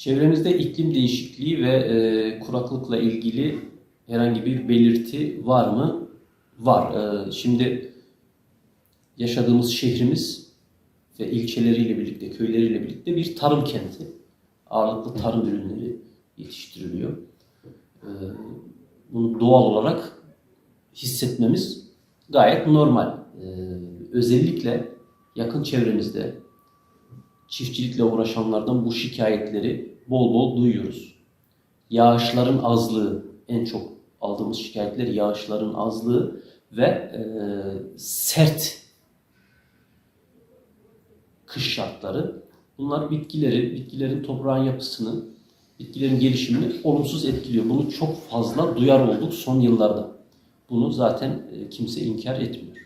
Çevremizde iklim değişikliği ve e, kuraklıkla ilgili herhangi bir belirti var mı? Var. E, şimdi yaşadığımız şehrimiz ve ilçeleriyle birlikte, köyleriyle birlikte bir tarım kenti. Ağırlıklı tarım ürünleri yetiştiriliyor. E, bunu doğal olarak hissetmemiz gayet normal. E, özellikle yakın çevremizde çiftçilikle uğraşanlardan bu şikayetleri bol bol duyuyoruz. Yağışların azlığı, en çok aldığımız şikayetler yağışların azlığı ve e, sert kış şartları. Bunlar bitkileri, bitkilerin toprağın yapısını, bitkilerin gelişimini olumsuz etkiliyor. Bunu çok fazla duyar olduk son yıllarda. Bunu zaten kimse inkar etmiyor.